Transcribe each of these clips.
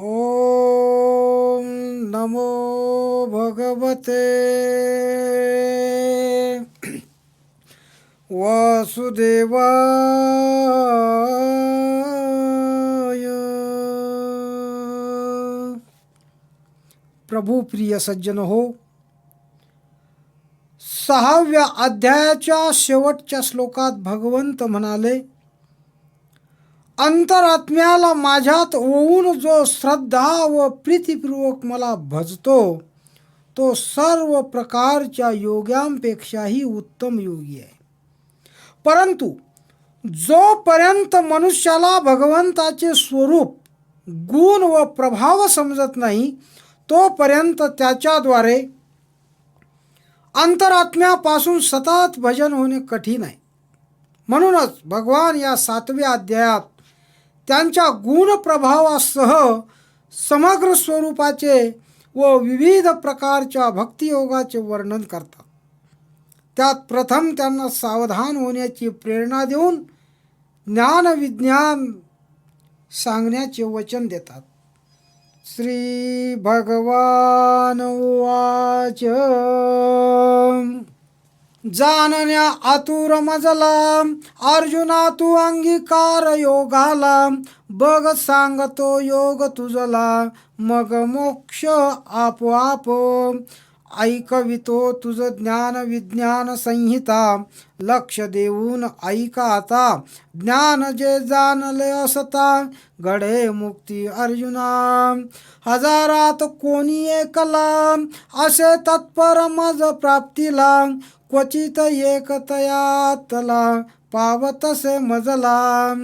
ॐ नमो भगवते। वासुदेवाय। प्रभू प्रिय सज्जन हो सहाव्या अध्यायाच्या शेवटच्या श्लोकात भगवंत म्हणाले अंतरात्म्याला माझ्यात ओवून जो श्रद्धा व प्रीतीपूर्वक मला भजतो तो सर्व प्रकारच्या योग्यांपेक्षाही उत्तम योगी आहे. परंतु जोपर्यंत मनुष्याला भगवंताचे स्वरूप गुण व प्रभाव समजत नाही तोपर्यंत त्याच्याद्वारे अंतरात्म्यापासून सतत भजन होणे कठीण आहे. म्हणूनच भगवान या सातव्या अध्यायात त्यांच्या गुणप्रभावासह समग्र स्वरूपाचे व विविध प्रकारच्या भक्तियोगाचे वर्णन करतात. त्यात प्रथम त्यांना सावधान होण्याची प्रेरणा देऊन ज्ञानविज्ञान सांगण्याचे वचन देतात. श्री भगवान उवाच. जाणण्या आतुर मजला अर्जुना तू अंगीकार योगाला बघ सांगतो योग तुझला मग मोक्ष आपोआप. ऐकवितो तुझ ज्ञान विज्ञान संहिता लक्ष देऊन ऐका आता. ज्ञान जे जाणले असता गडे मुक्ती अर्जुना. हजारात कोणी एकला असे तत्पर मज प्राप्तीला क्वचित एकतयातला पावतसे मजला.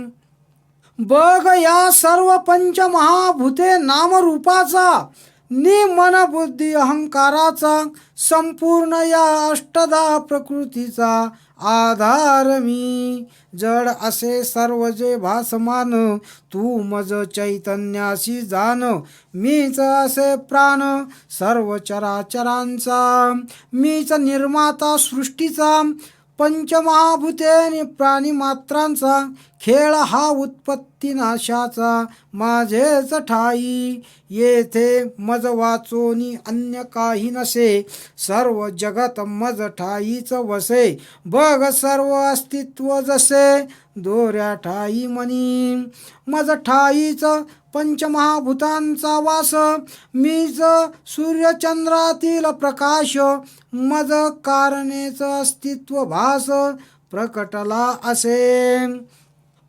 बघ या सर्व पंचमहाभूते नामरूपाचा. नि मन बुद्धी अहंकाराचा संपूर्ण या अष्टदा प्रकृतीचा आधार मी. जड असे सर्व जे भासमान तू मज चैतन्याशी जाण. मीच असे प्राण सर्व चराचरांचा. मीच निर्माता सृष्टीचा. पंचमहाभूते आणि प्राणीमात्रांचा खेळ हा उत्पत्ती नाशाचा. माझेच ठाई येथे मज वाचोनी अन्य काही नसे. सर्व जगत मज ठाईच वसे. बघ सर्व अस्तित्व जसे. दोऱ्या ठाई मनी मज ठाईच पंचमहाभूतांचा वास मीच सूर्यचंद्रातील प्रकाश मज कारणेच अस्तित्व भास प्रकटला असे.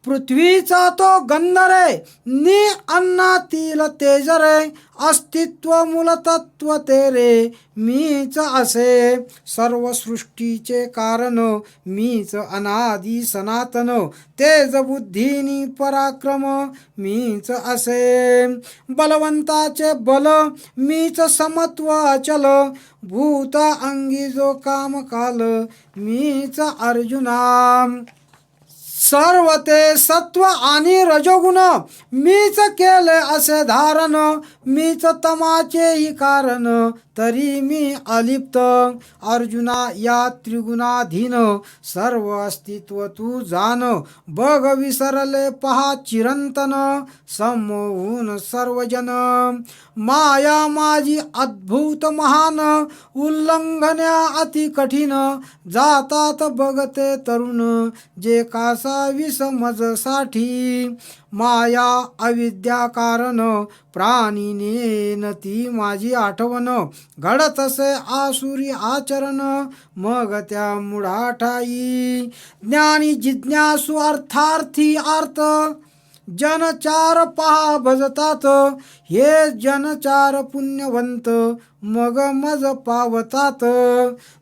पृथ्वीचा तो गंध रे नि अन्नातील तेज रे अस्तित्व मूलतत्व ते रे मीच असे. सर्व सृष्टीचे कारण मीच अनादी सनातन. तेज बुद्धीनी पराक्रम मीच असे. बलवंताचे बल मीच समत्व अचल. भूत अंगी जो काम काल मीच अर्जुना. सर्व ते सत्व आणि रजोगुण मीच केले असे धारण मीच तमाचेही कारण तरी मी अलिप्त. अर्जुना या त्रिगुणाधीन सर्व अस्तित्व तू जाण. बघ विसरले पहा चिरंतन समोहून सर्वजन. माया माझी अद्भुत महान उल्लंघन्या अति कठीण जातात बघते तरुण जे कासा विसमजसाठी माया अविद्या कारण प्राणीने ती माझी आठवण. घडत असे आसुरी आचरण मग त्या मुढाठाई ज्ञानी जिज्ञासू अर्थार्थी अर्थ जनचार पहा भजतात. हे जनचार पुण्यवंत मग मज पावतात.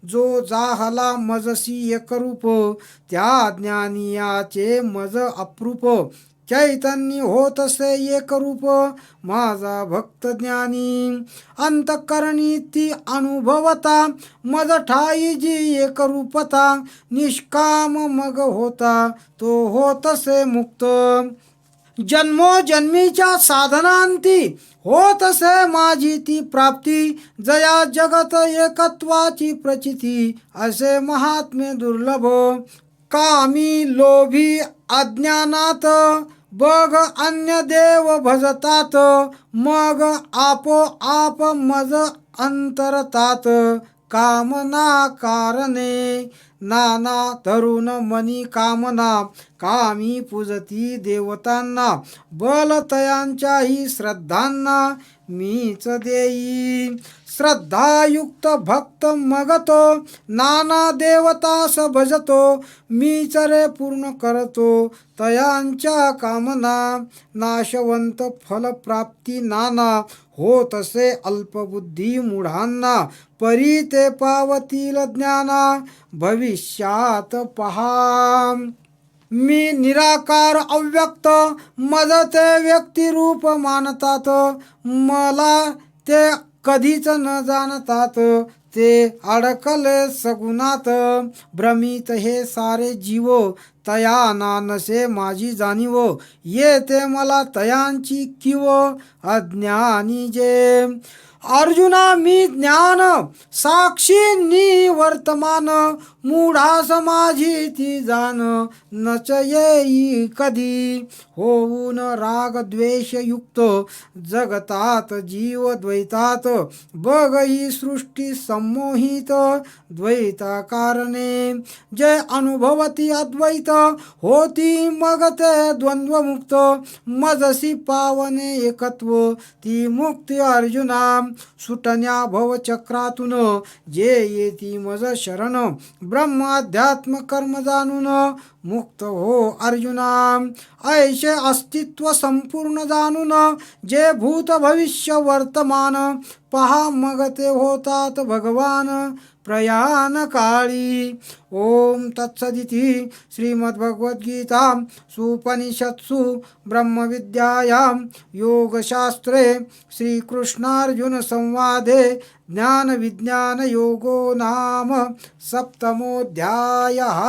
जो जाहला मजसी एकरूप त्या ज्ञानियाचे मज अप्रूप. चैतन्य होत असे एकरूप माझा भक्त ज्ञानी. अंतकरणी ती अनुभवता मज ठाई जी एकरूपता. निष्काम मग होता तो होतसे मुक्त. जन्मोजन्मीच्या साधनांती होत असे माझी ती प्राप्ती जया जगत एकत्वाची प्रचिती असे महात्मे दुर्लभ. कामी लोभी अज्ञानात बघ अन्य देव भजतात मग आपोआप मज अंतरतात. कामना कारणे नाना तरुण मनी कामना कामी पूजती देवतांना बलतयांच्याही श्रद्धांना मीच देई श्रद्धायुक्त भक्त मगतो नाना देवतास भजतो मीच रे पूर्ण करतो तयांच्या कामना नाशवंत फलप्राप्ती नाना हो तसे अल्पबुद्धी मुढांना परी ते पावतील ज्ञाना भविष्यात पहा. मी निराकार अव्यक्त मज ते व्यक्तिरूप मानतात. मला ते कधीच न जाणतात. ते अडकले सगुणात. भ्रमित हे सारे जीव तया नानसे माझी जाणीव. येते मला तयांची किव अज्ञानी जे. अर्जुना मी ज्ञान साक्षी नी वर्तमान मूढास समाजी ती जाण नच येई कधी? होऊन राग द्वेष युक्त जगतात जीव द्वैतात बघ ही सृष्टी संमोहित द्वैता कारणे जे अनुभवती अद्वैत होती मग ते द्वंद्वमुक्त मजसी पावने एकत्व ती मुक्ती अर्जुना सुटण्या भवचक्रातून जे येती मज शरण ब्रह्म अध्यात्म कर्म जाणून मुक्त हो अर्जुना. ऐशे अस्तित्व संपूर्ण जाणून जे भूत भविष्य वर्तमान पहा मग ते होतात भगवान. प्रयाण काळी ओम तत्सदिती श्रीमद्भगवद्गीता सुपनिषत्सु ब्रह्मविद्यायां योगशास्त्रे श्रीकृष्णार्जुनसंवादे ज्ञानविज्ञानयोगो नाम सप्तमोऽध्यायः.